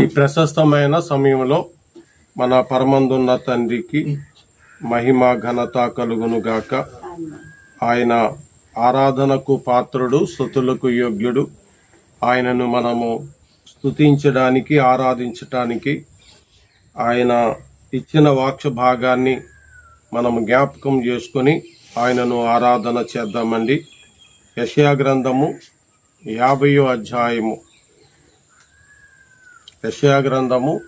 ఈ ప్రశస్తమైన సమయంలో మన పరమందున్న తండ్రికి మహిమ ఘనత కలుగును గాక. ఆయన ఆరాధనకు పాత్రుడు స్థుతులకు యోగ్యుడు. ఆయనను మనము స్తుతించడానికి ఆరాధించటానికి ఆయన ఇచ్చిన వాక్ష భాగాన్ని మనము జ్ఞాపకం చేసుకొని ఆయనను ఆరాధన చేద్దామండి. యశయా గ్రంథము యాభయో అధ్యాయము. యశయా గ్రంథము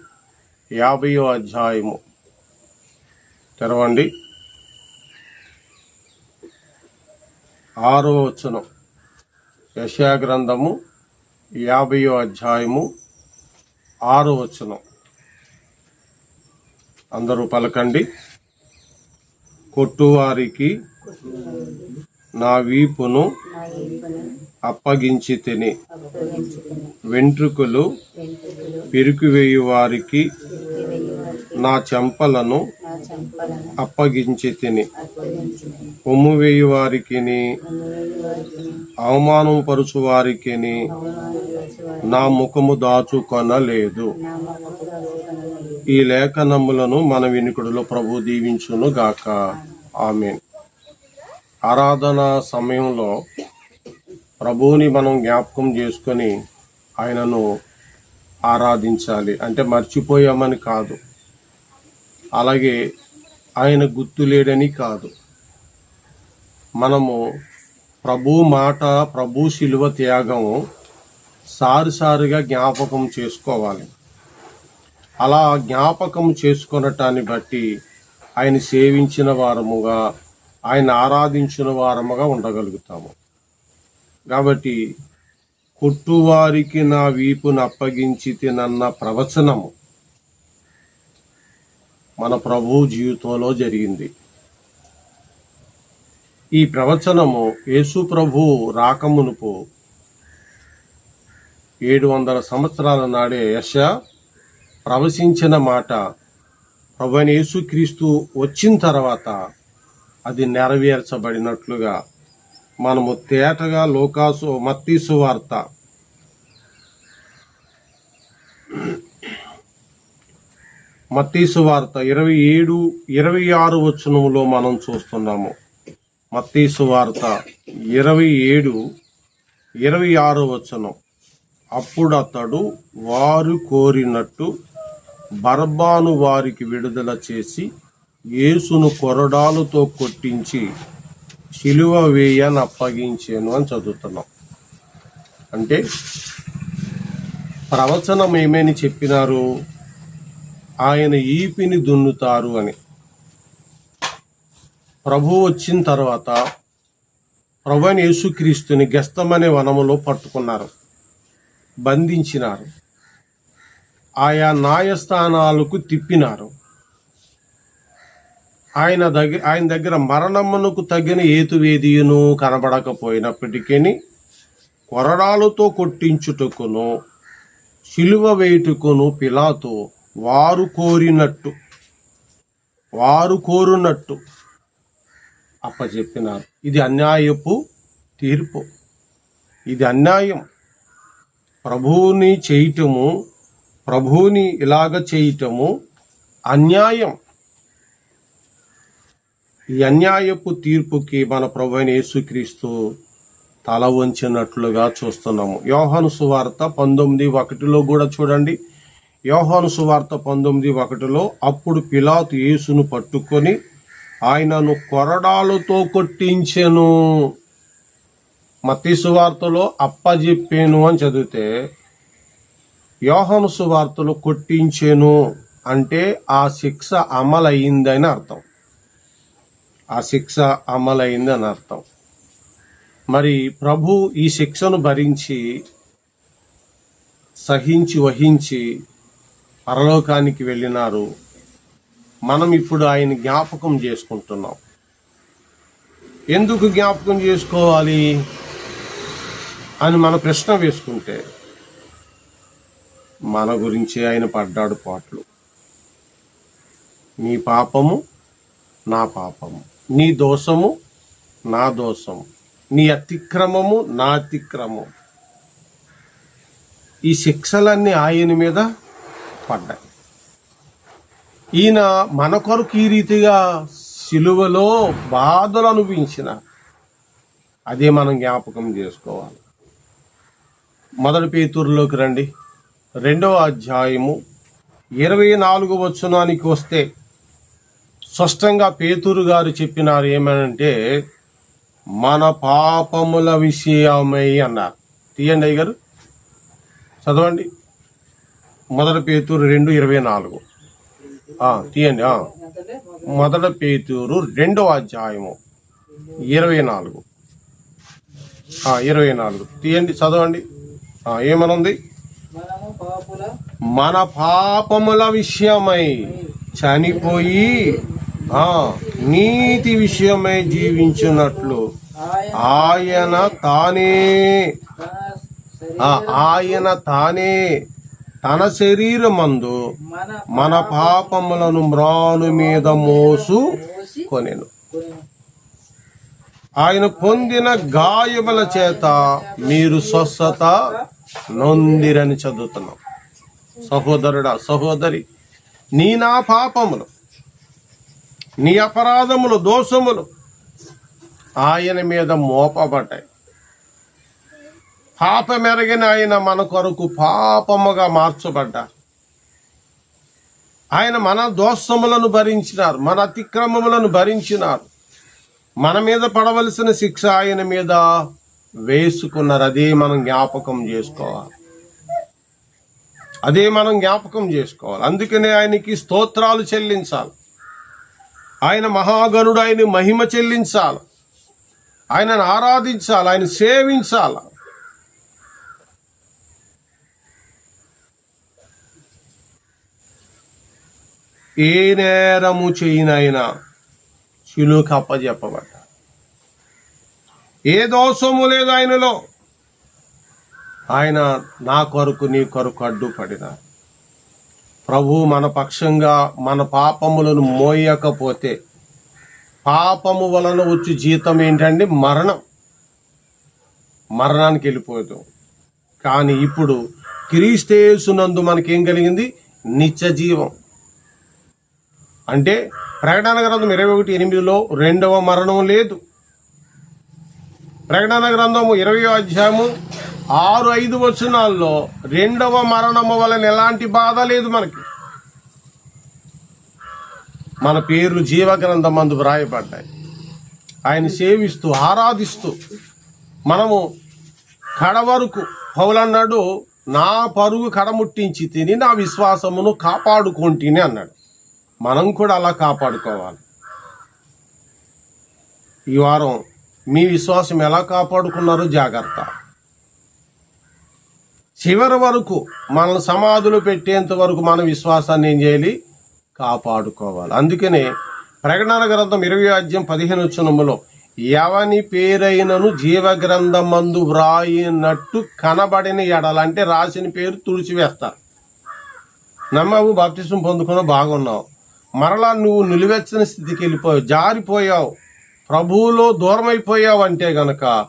యాభయో అధ్యాయము. తెరవండి. ఆరో వచనం. యశయా గ్రంథము యాభయో అధ్యాయము ఆరో వచనం. అందరూ పలకండి. కొట్టువారికి నా వీపును అప్పగించితిని. అప్పగించి తిని వెంట్రుకలు వెంట్రుకలు నా చెంపలను అప్పగించి తిని అప్పగించుకుని అవమానం పరుచువారికి నా ముఖము దాచుకొనలేదు. ఈ లేఖనములను మన వినికుడులో ప్రభు దీవించును గాక ఆమె ఆరాధన సమయంలో ప్రభువుని మనం జ్ఞాపకం చేసుకొని ఆయనను ఆరాధించాలి. అంటే మర్చిపోయామని కాదు. అలాగే ఆయన గుర్తులేడని కాదు. మనము ప్రభు మాట ప్రభు శిలువ త్యాగం సారిసారిగా జ్ఞాపకం చేసుకోవాలి. అలా జ్ఞాపకం చేసుకొనటాన్ని బట్టి ఆయన సేవించిన వారముగా ఆయన ఆరాధించిన వారముగా ఉండగలుగుతాము. కాబట్టి కొట్టువారికి నా వీపును అప్పగించి తినన్న ప్రవచనము మన ప్రభు జీవితంలో జరిగింది. ఈ ప్రవచనము యేసు ప్రభు రాకమునుపు ఏడు వందల సంవత్సరాల నాడే యశ ప్రవశించిన మాట ప్రభుని యేసుక్రీస్తు వచ్చిన తర్వాత అది నెరవేర్చబడినట్లుగా మనము తేటగా లోకాసు మత్తీసు వార్త. మత్తీసు వార్త ఇరవై ఏడు ఇరవై ఆరు వచనములో మనం చూస్తున్నాము. మత్తీసు వార్త ఇరవై ఏడు ఇరవై ఆరు వచనం. అప్పుడు అతడు వారు కోరినట్టు బర్బాను వారికి విడుదల చేసి యేసును కొరడాలతో కొట్టించి శిలువ వేయని అప్పగించాను అని చదువుతున్నాం. అంటే ప్రవచనం ఏమని చెప్పినారు? ఆయన ఈపిని దున్నుతారు అని. ప్రభు వచ్చిన తర్వాత ప్రభు అయిన యేసుక్రీస్తుని గస్తమనే వనములో పట్టుకున్నారు. బంధించినారు. ఆయా న్యాయస్థానాలకు తిప్పినారు. ఆయన దగ్గర ఆయన దగ్గర మరణమునకు తగిన ఏతువేదియును కనబడకపోయినప్పటికీ కొరడాలతో కొట్టించుటకును శిలువ వేయుటకును పిలాతో వారు కోరినట్టు వారు కోరునట్టు అప్పచెప్పినారు ఇది అన్యాయపు తీర్పు. ఇది అన్యాయం. ప్రభువుని చేయటము ప్రభువుని ఇలాగ చేయటము అన్యాయం. ఈ అన్యాయపు తీర్పుకి మన ప్రభు యేసుక్రీస్తు తల వంచినట్లుగా చూస్తున్నాము. యోహాను సువార్త పంతొమ్మిది ఒకటిలో కూడా చూడండి. యోహాను సువార్త పంతొమ్మిది ఒకటిలో అప్పుడు పిలాతు యేసును పట్టుకొని ఆయనను కొరడాలతో కొట్టించెను. మత్తి సువార్తలో అప్పజెప్పాను అని చదివితే యోహాను సువార్తలో కొట్టించెను అంటే ఆ శిక్ష అమలయ్యిందని అర్థం. ఆ శిక్ష అమలైంది అని అర్థం. మరి ప్రభు ఈ శిక్షను భరించి సహించి వహించి పరలోకానికి వెళ్ళినారు. మనం ఇప్పుడు ఆయన జ్ఞాపకం చేసుకుంటున్నాం. ఎందుకు జ్ఞాపకం చేసుకోవాలి అని మన ప్రశ్న వేసుకుంటే మన గురించి ఆయన పడ్డాడు పాటలు. నీ పాపము నా పాపము. నీ దోషము నా దోషము. నీ అతిక్రమము నా అతిక్రమం ఈ శిక్షలన్నీ ఆయన మీద పడ్డాయి. ఈయన మన కొరకు ఈ రీతిగా సిలువలో బాధలు అనుభవించిన అదే మనం జ్ఞాపకం చేసుకోవాలి. మొదటి పేతూరులోకి రండి. రెండవ అధ్యాయము ఇరవై నాలుగు వచనానికి వస్తే స్పష్టంగా పేతూరు గారు చెప్పినారు ఏమనంటే మన పాపముల విషయమై అన్నారు. తీయండి అయ్య గారు చదవండి. మొదటి పేతూరు రెండు ఇరవై నాలుగు. తీయండి మొదట మొదటి పేతూరు రెండవ అధ్యాయము ఇరవై నాలుగు. ఇరవై నాలుగు. తీయండి చదవండి. ఏమనుంది? మన పాపముల విషయమై చనిపోయి నీతి విషయమై జీవించినట్లు ఆయన తానే ఆయన తానే తన శరీరమందు మన మన పాపములను మ్రాను మీద మోసు కొనెను. ఆయన పొందిన గాయముల చేత మీరు స్వస్థత నొందిరని చదువుతున్నాం సహోదరుడా సహోదరి నీ నా పాపములు నీ అపరాధములు దోషములు ఆయన మీద మోపబడ్డాయి. పాపమెరగిన ఆయన మన కొరకు పాపముగా మార్చబడ్డారు. ఆయన మన దోషములను భరించినారు మన అతిక్రమములను భరించినారు. మన మీద పడవలసిన శిక్ష ఆయన మీద వేసుకున్నారు. అదే మనం జ్ఞాపకం చేసుకోవాలి. అదే మనం జ్ఞాపకం చేసుకోవాలి. అందుకనే ఆయనకి స్తోత్రాలు చెల్లించాలి. ఆయన మహాగణుడు ఆయన మహిమ చెల్లించాలి. ఆయనను ఆరాధించాలి ఆయన సేవించాలి. ఏ నేరము చేయనైనా శిలువకు అప్పజెప్పబడ్డ. ఏ దోషము లేదు ఆయనలో. ఆయన నా కొరకు నీ కొరకు అడ్డుపడినారు ప్రభు మన పక్షంగా మన పాపములను మోయకపోతే పాపము వలన వచ్చి జీతం ఏంటంటే మరణం. మరణానికి వెళ్ళిపోతాం కానీ ఇప్పుడు క్రీస్తేసునందు మనకేం కలిగింది? నిత్య జీవం. అంటే ప్రకటన గ్రంథం ఇరవై ఒకటి ఎనిమిదిలో రెండవ మరణం లేదు. ప్రకటన గ్రంథము ఇరవై అధ్యాయము ఆరు ఐదు వచనాల్లో రెండవ మరణము వలన ఎలాంటి బాధ లేదు మనకి. మన పేర్లు జీవగ్రంథం మందు వ్రాయబడ్డాయి. ఆయన సేవిస్తూ ఆరాధిస్తూ మనము కడవరకు పౌలన్నాడు నా పరుగు కడముట్టించి తిని నా విశ్వాసమును కాపాడుకుంటేనే అన్నాడు. మనం కూడా అలా కాపాడుకోవాలి. ఈ వారం మీ విశ్వాసం ఎలా కాపాడుకున్నారో జాగ్రత్త. చివరి వరకు మనల్ని సమాధులు పెట్టేంత వరకు మన విశ్వాసాన్ని ఏం చేయాలి? కాపాడుకోవాలి. అందుకనే ప్రకటన గ్రంథం ఇరవై అధ్యాయం పదిహేను వచనములో ఎవని పేరైనను జీవ గ్రంథం మందు వ్రాయినట్టు కనబడిన ఎడల అంటే రాసిన పేరు తుడిచివేస్తారు నమ్మవు బాప్తిసం పొందుకున్న బాగున్నావు. మరలా నువ్వు నిలువెచ్చని స్థితికి వెళ్ళిపోయావు జారిపోయావు. ప్రభువులో దూరమైపోయావు అంటే గనక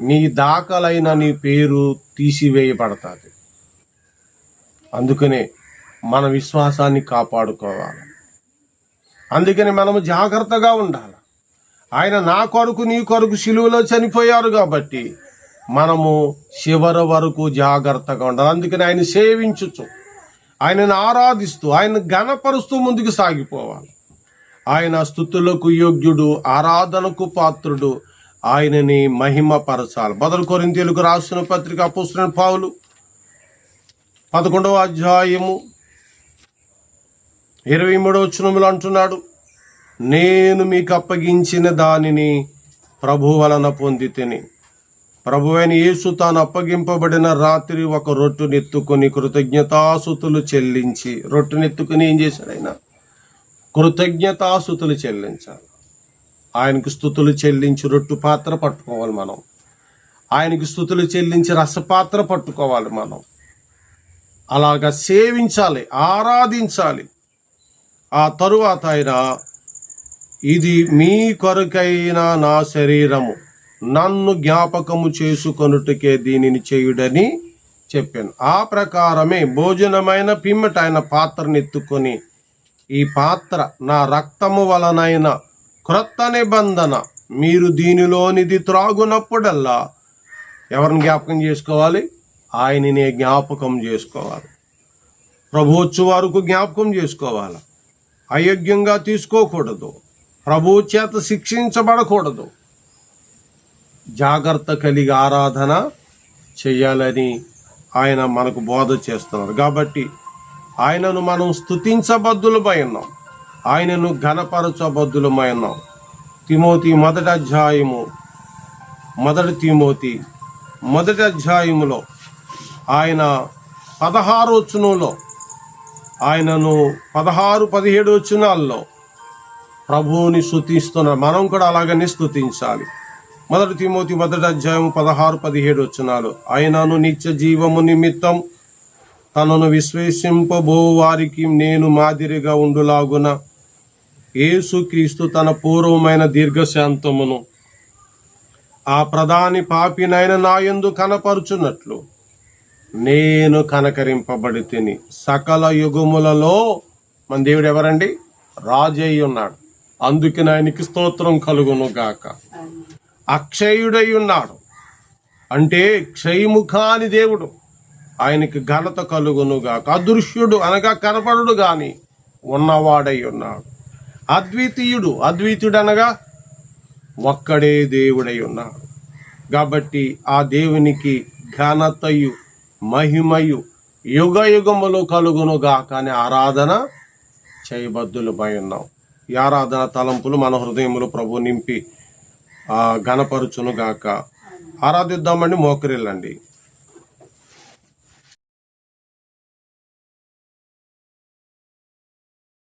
నీ దాఖలైన నీ పేరు తీసివేయబడతాది. అందుకనే మన విశ్వాసాన్ని కాపాడుకోవాలి. అందుకని మనము జాగ్రత్తగా ఉండాలి. ఆయన నా కొరకు నీ కొరకు సిలువలో చనిపోయారు కాబట్టి మనము చివరి వరకు జాగ్రత్తగా ఉండాలి. అందుకని ఆయన సేవించచ్చు ఆయనను ఆరాధిస్తూ ఆయన ఘనపరుస్తూ ముందుకు సాగిపోవాలి. ఆయన స్థుతులకు యోగ్యుడు ఆరాధనకు పాత్రుడు ఆయనని మహిమపరచాలి. మొదలు కొరింతీలకు రాసిన పత్రిక పుస్తక పావులు పదకొండవ అధ్యాయము ఇరవై మూడవ చునములు అంటున్నాడు నేను మీకు అప్పగించిన దానిని ప్రభు వలన పొంది తిని ప్రభువైన యేసు తాను అప్పగింపబడిన రాత్రి ఒక రొట్టునెత్తుకొని కృతజ్ఞతాసుతులు చెల్లించి రొట్టునెత్తుకుని ఏం చేశాడు ఆయన? కృతజ్ఞతాసుతులు చెల్లించాలి. ఆయనకు స్థుతులు చెల్లించి రొట్టు పాత్ర పట్టుకోవాలి మనం. ఆయనకి స్థుతులు చెల్లించి రసపాత్ర పట్టుకోవాలి మనం. అలాగా సేవించాలి ఆరాధించాలి. ఆ తరువాత ఆయన ఇది మీ కొరకైన నా శరీరము. నన్ను జ్ఞాపకము చేసుకొనుటకే దీనిని చేయుడని చెప్పాను. ఆ ప్రకారమే భోజనమైన పిమ్మట ఆయన పాత్రను ఎత్తుకొని ఈ పాత్ర నా రక్తము వలనైనా క్రొత్త నిబంధన. మీరు దీనిలోనిది త్రాగునప్పుడల్లా ఎవరిని జ్ఞాపకం చేసుకోవాలి? ఆయననే జ్ఞాపకం చేసుకోవాలి. ప్రభు వరకు జ్ఞాపకం చేసుకోవాలి. అయోగ్యంగా తీసుకోకూడదు. ప్రభు చేత శిక్షించబడకూడదు. జాగ్రత్త కలిగి ఆరాధన చేయాలని ఆయన మనకు బోధ చేస్తున్నారు. కాబట్టి ఆయనను మనం స్తుతించబద్దులమై ఉన్నాం. ఆయనను ఘనపరచబద్దులమై తిమోతి మొదటి అధ్యాయము మొదటి తిమోతి మొదటి అధ్యాయములో ఆయన పదహారు వచనంలో ఆయనను పదహారు పదిహేడు వచనాల్లో ప్రభువుని స్తుతిస్తున్నారు. మనం కూడా అలాగనే స్తుతించాలి. మొదటి తిమోతి మొదటి అధ్యాయం పదహారు పదిహేడు వచనాలు. ఆయనను నిత్య జీవము నిమిత్తం తనను విశ్వసింపబో వారికి నేను మాదిరిగా ఉండులాగున యేసుక్రీస్తు తన పూర్వమైన దీర్ఘశాంతమును ఆ ప్రధాని పాపినైన నాయందు కనపరుచున్నట్లు నేను కనకరింపబడి తిని సకల యుగములలో మన దేవుడు ఎవరండి? రాజయ్య ఉన్నాడు. అందుకని ఆయనకి స్తోత్రం కలుగును గాక అక్షయుడై ఉన్నాడు. అంటే క్షయము కాని దేవుడు ఆయనకి ఘనత కలుగును గాక అదృశ్యుడు అనగా కనపడుడు గాని ఉన్నవాడై ఉన్నాడు. అద్వితీయుడు అద్వితీయుడు అనగా ఒక్కడే దేవుడై ఉన్నాడు కాబట్టి ఆ దేవునికి ఘనతయు మహిమయు యుగ యుగములు కలుగును గాక ఆరాధన చేయబద్దులపై ఉన్నాం ఈ ఆరాధన తలంపులు మన హృదయములు ప్రభు నింపి ఆ ఘనపరుచును గాక ఆరాధిద్దామండి మోకరిల్లండి.